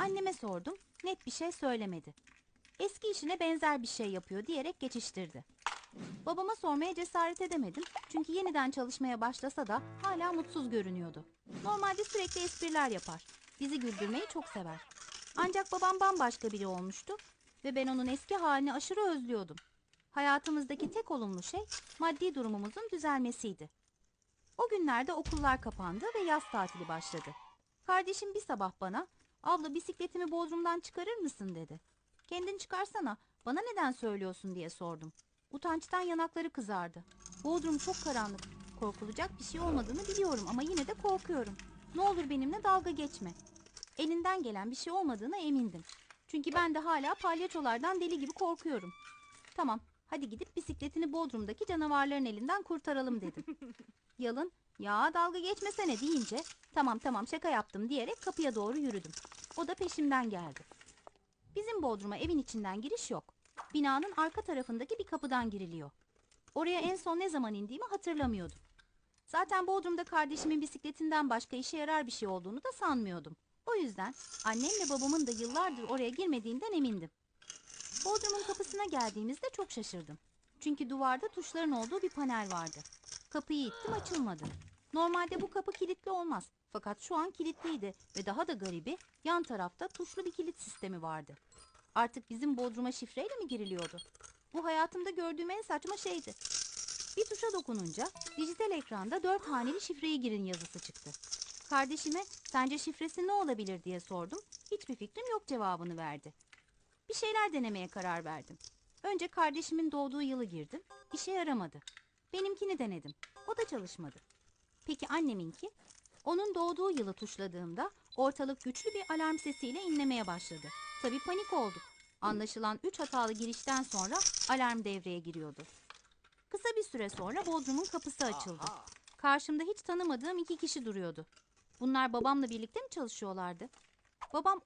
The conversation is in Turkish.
Anneme sordum, net bir şey söylemedi. Eski işine benzer bir şey yapıyor diyerek geçiştirdi. Babama sormaya cesaret edemedim çünkü yeniden çalışmaya başlasa da hala mutsuz görünüyordu. Normalde sürekli espriler yapar. Bizi güldürmeyi çok sever. Ancak babam bambaşka biri olmuştu ve ben onun eski halini aşırı özlüyordum. Hayatımızdaki tek olumlu şey maddi durumumuzun düzelmesiydi. O günlerde okullar kapandı ve yaz tatili başladı. Kardeşim bir sabah bana, abla bisikletimi Bodrum'dan çıkarır mısın dedi. Kendin çıkarsana, bana neden söylüyorsun diye sordum. Utançtan yanakları kızardı. Bodrum çok karanlık. Korkulacak bir şey olmadığını biliyorum ama yine de korkuyorum. Ne olur benimle dalga geçme. Elinden gelen bir şey olmadığına emindim. Çünkü ben de hala palyaçolardan deli gibi korkuyorum. Tamam, hadi gidip bisikletini Bodrum'daki canavarların elinden kurtaralım dedim. Yalın, ya dalga geçmesene deyince, tamam tamam şaka yaptım diyerek kapıya doğru yürüdüm. O da peşimden geldi. Bizim Bodrum'a evin içinden giriş yok. Binanın arka tarafındaki bir kapıdan giriliyor. Oraya en son ne zaman indiğimi hatırlamıyordum. Zaten Bodrum'da kardeşimin bisikletinden başka işe yarar bir şey olduğunu da sanmıyordum. O yüzden annemle babamın da yıllardır oraya girmediğinden emindim. Bodrum'un kapısına geldiğimizde çok şaşırdım. Çünkü duvarda tuşların olduğu bir panel vardı. Kapıyı ittim açılmadı. Normalde bu kapı kilitli olmaz. Fakat şu an kilitliydi ve daha da garibi yan tarafta tuşlu bir kilit sistemi vardı. Artık bizim Bodrum'a şifreyle mi giriliyordu? Bu hayatımda gördüğüm en saçma şeydi. Bir tuşa dokununca dijital ekranda dört haneli şifreyi girin yazısı çıktı. Kardeşime sence şifresi ne olabilir diye sordum. Hiçbir fikrim yok cevabını verdi. Bir şeyler denemeye karar verdim. Önce kardeşimin doğduğu yılı girdim. İşe yaramadı. Benimkini denedim. O da çalışmadı. Peki anneminki? Onun doğduğu yılı tuşladığımda ortalık güçlü bir alarm sesiyle inlemeye başladı. Tabii panik olduk. Anlaşılan üç hatalı girişten sonra alarm devreye giriyordu. Kısa bir süre sonra Bodrum'un kapısı açıldı. Karşımda hiç tanımadığım iki kişi duruyordu. Bunlar babamla birlikte mi çalışıyorlardı? Babam